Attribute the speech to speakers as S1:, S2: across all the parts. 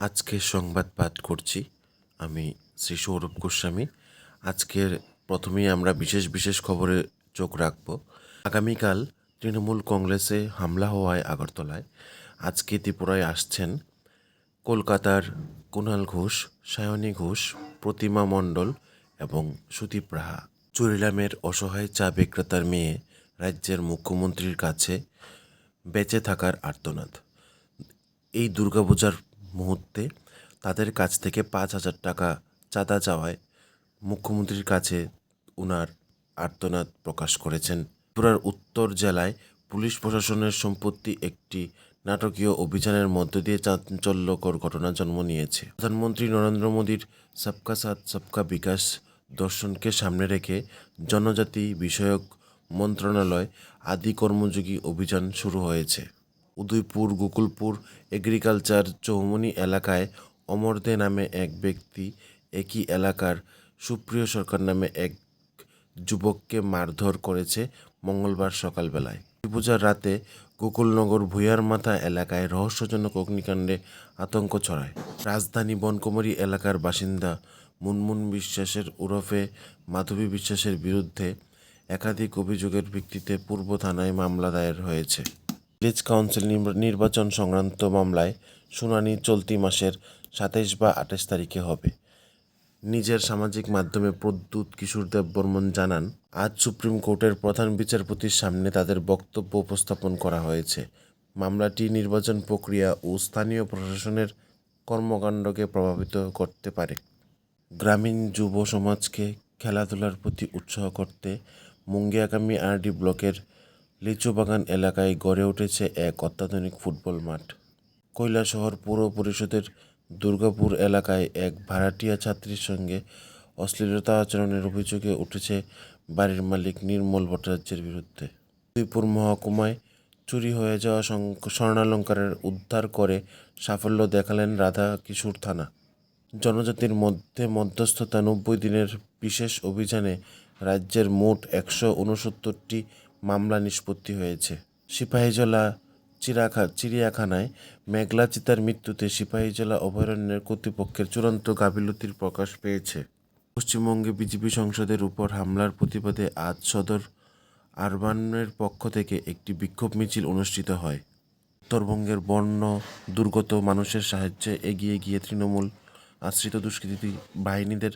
S1: আজকে সংবাদ পাঠ করছি আমি শ্রী সৌরভ গোস্বামী। আজকের প্রথমেই আমরা বিশেষ বিশেষ খবরে চোখ রাখব। আগামীকাল তৃণমূল কংগ্রেসে হামলা হওয়ায় আগরতলায়। আজকে ত্রিপুরায় আসছেন কলকাতার কুণাল ঘোষ, সায়নী ঘোষ, প্রতিমা মণ্ডল এবং সুদীপ রাহা। চুরিলামের অসহায় চা বিক্রেতার মেয়ে রাজ্যের মুখ্যমন্ত্রীর কাছে বেঁচে থাকার আর্তনাদ। এই দুর্গাপূজার মুহূর্তে তাদের কাছ থেকে পাঁচ হাজার টাকা চাঁদা চাওয়ায় মুখ্যমন্ত্রীর কাছে উনার আর্তনাদ প্রকাশ করেছেন। ত্রিপুরার উত্তর জেলায় পুলিশ প্রশাসনের সম্পত্তি একটি নাটকীয় অভিযানের মধ্য দিয়ে চাঞ্চল্যকর ঘটনা জন্ম নিয়েছে। প্রধানমন্ত্রী নরেন্দ্র মোদীর সবকা সাথ, সবকা বিকাশ দর্শনকে সামনে রেখে জনজাতি বিষয়ক মন্ত্রণালয় আদি কর্মযোগী অভিযান শুরু হয়েছে। উদয়পুর, গোকুলপুর এগ্রিকালচার চৌমনি এলাকায় অমর দে নামে এক ব্যক্তি একই এলাকার সুপ্রিয় সরকার নামে এক যুবককে মারধর করেছে মঙ্গলবার সকালবেলায়। পূজার রাতে গোকুলনগর ভুইয়ার মাথা এলাকায় রহস্যজনক অগ্নিকাণ্ডে আতঙ্ক ছড়ায়। রাজধানী বনকুমারী এলাকার বাসিন্দা মুনমুন বিশ্বাসের ওরফে মাধবী বিশ্বাসের বিরুদ্ধে একাধিক অভিযোগের ভিত্তিতে পূর্ব থানায় মামলা দায়ের হয়েছে। ভিলেজ কাউন্সিল নির্বা- নির্বাচন সংক্রান্ত মামলায় শুনানি চলতি মাসের সাতাইশ বা আঠাশ তারিখে হবে। নিজের সামাজিক মাধ্যমে প্রদ্যুৎ কিশোর দেব বর্মন জানান, আজ সুপ্রিম কোর্টের প্রধান বিচারপতির সামনে তাদের বক্তব্য উপস্থাপন করা হয়েছে। মামলাটি নির্বাচন প্রক্রিয়া ও স্থানীয় প্রশাসনের কর্মকাণ্ডকে প্রভাবিত করতে পারে। গ্রামীণ যুব সমাজকে খেলাধুলার প্রতি উৎসাহ করতে মুঙ্গিয়াকামী আরডি ব্লকের লিচুবাগান এলাকায় গড়ে উঠেছে এক অত্যাধুনিক ফুটবল মাঠ। কৈলাসহর পৌর পরিষদের দুর্গাপুর এলাকায় এক ভাড়াটিয়া ছাত্রীর সঙ্গে অশ্লীলতা আচরণের অভিযোগে উঠেছে বাড়ির মালিক নির্মল ভট্টাচার্যের বিরুদ্ধে। উদয়পুর মহকুমায় চুরি হয়ে যাওয়া স্বর্ণালঙ্কারের উদ্ধার করে সাফল্য দেখালেন রাধা কিশোর থানা। জনজাতির মধ্যে মধ্যস্থতা নব্বই দিনের বিশেষ অভিযানে রাজ্যের মোট একশো উনসত্তরটি মামলা নিষ্পত্তি হয়েছে। সিপাহীজলা চিরাখা চিড়িয়াখানায় মেঘলা চিতার মৃত্যুতে সিপাহীজলা অভয়ারণ্যের কর্তৃপক্ষের চূড়ান্ত গাফিলতির প্রকাশ পেয়েছে। পশ্চিমবঙ্গে বিজেপি সংসদের উপর হামলার প্রতিবাদে আজ সদর আরবানের পক্ষ থেকে একটি বিক্ষোভ মিছিল অনুষ্ঠিত হয়। উত্তরবঙ্গের বন্য, দুর্গত মানুষের সাহায্যে এগিয়ে গিয়ে তৃণমূল আশ্রিত দুষ্কৃতী বাহিনীদের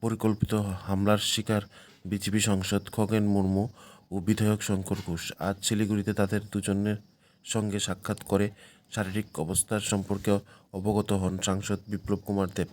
S1: পরিকল্পিত হামলার শিকার বিজেপি সংসদ খগেন মুর্মু ও বিধায়ক শঙ্কর ঘোষ আজ শিলিগুড়িতে তাদের দুজনের সঙ্গে সাক্ষাৎ করে শারীরিক অবস্থার সম্পর্কে অবগত হন সাংসদ বিপ্লব কুমার দেব।